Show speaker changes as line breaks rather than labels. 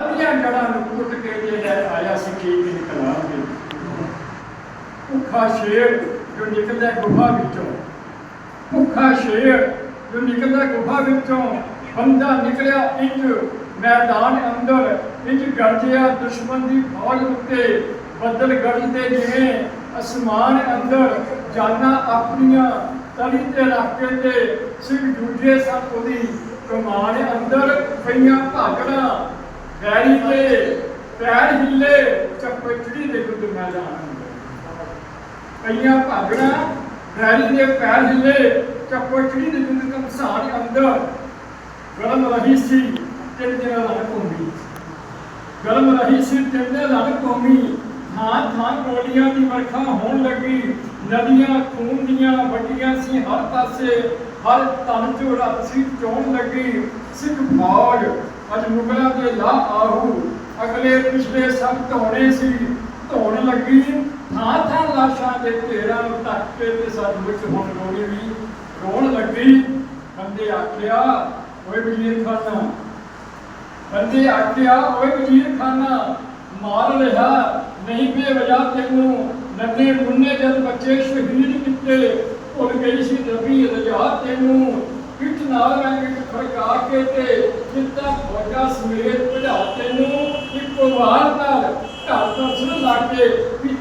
ਅੱਧੀਆਂ ਜੜਾਂ ਨੂੰ ਕੁੱਟ ਕੇ ਜਿਹੜਾ ਆਇਆ ਸੀ ਕੀ ਇਨਕਲਾਬ ਭੁੱਖਾ ਸ਼ੇਰ ਜੋ ਨਿਕਲਦਾ ਗੁਫਾ ਵਿੱਚੋਂ। ਭੁੱਖਾ ਸ਼ੇਰ ਜੋ ਨਿਕਲਦਾ ਗੁਫਾ ਵਿੱਚੋਂ। ਬੰਦਾ ਨਿਕਲਿਆ ਇੰਜ ਮੈਦਾਨ ਅੰਦਰ ਇੰਜ ਗਰਜਿਆ ਦੁਸ਼ਮਣ ਦੀ ਫੌਜ ਉੱਤੇ। ਬੱਦਲ ਗਰਜਦੇ ਜਿਵੇਂ ਅਸਮਾਨ ਅੰਦਰ ਜਾਨਾਂ ਆਪਣੀਆਂ ਤਲੀ ਤੇ ਰੱਖ ਕੇ ਤੇ। ਸਿਰ ਦੂਜੇ ਸਨ ਉਹਦੀ ਕਮਾਨ ਅੰਦਰ ਪਈਆਂ ਭਾਗੜਾਂ। ਵੈਰੀ ਦੇ ਪੈਰ ਹਿੱਲੇ ਚੱਪਚੜੀ ਦੇ ਗੁੱਦ ਮੈਦਾਨ ਅੰਦਰ ਕਈਆਂ ਭਾਗਣਾ ਵੈਰੀ ਦੇ ਪੈਰ ਹਿੱਲੇ ਚੱਪਚੜੀ ਦੇ ਗੁੱਦ ਕਮਸਾਨ ਅੰਦਰ। ਗਰਮ ਰਹੀ ਸੀ, ਤਿੰਨ ਦਿਨਾਂ ਲੜ ਘੁੰਮੀ। ਗਰਮ ਰਹੀ ਸੀ, ਤਿੰਨ ਦਿਨ ਲੜ ਘੁੰਮੀ। ਥਾਂ ਥਾਂ ਗੋਲੀਆਂ ਦੀ ਵਰਖਾ ਹੋਣ ਲੱਗੀ। ਨਦੀਆਂ, ਖੂਨ ਦੀਆਂ ਵੱਡੀਆਂ ਸੀ ਹਰ ਪਾਸੇ। ਹਰ ਤਨ ਚੋਂ ਰੱਬ ਸੀ ਚੋਣ ਲੱਗੀ। ਸਿੱਖ ਫੌਜ ਅੱਜ ਮੁਗਲਾਂ ਦੇ ਲਾ ਆਹੂ ਅਗਲੇ ਪਿਛਲੇ ਸਭ ਧੋਣੇ ਸੀ। ਧੋਣ ਲੱਗੀ। ਥਾਂ ਥਾਂ ਲਾਸ਼ਾਂ ਦੇ ਢੇਰਾਂ ਨੂੰ ਤੱਕ ਕੇ ਤੇ ਸਭ ਵਿੱਚ ਹੁਣ ਰੋਣੀ ਵੀ ਰੋਣ ਲੱਗੀ। ਬੰਦੇ ਆਖਿਆ, ਓਏ ਵਜ਼ੀਰ ਖਾਨਾ ਬੰਦੇ ਆਖਿਆ, ਓਏ ਵਜ਼ੀਰ ਖਾਨਾ ਮਾਰ ਰਿਹਾ। ਨਹੀਂ ਬੇਵਜਾ ਤੈਨੂੰ। ਨੰਨੇ ਮੁੰਨੇ ਜਦ ਬੱਚੇ ਸ਼ਹੀਦ ਕੀਤੇ, ਭੁੱਲ ਗਈ ਸੀ ਰਬੀ ਰਜਾ ਤੈਨੂੰ। ਪਿੱਠ ਨਾਲ ਰੰਗ ਖੜਕਾ ਕੇ ਤੇ ਜਿੱਤਾ ਫੌਜਾ ਭਜਾ ਤੈਨੂੰ ਇੱਕ ਵਾਰ ਨਾਲ ਘਰ ਤੋਂ ਲਾ ਕੇ ਪਿੱਟੀ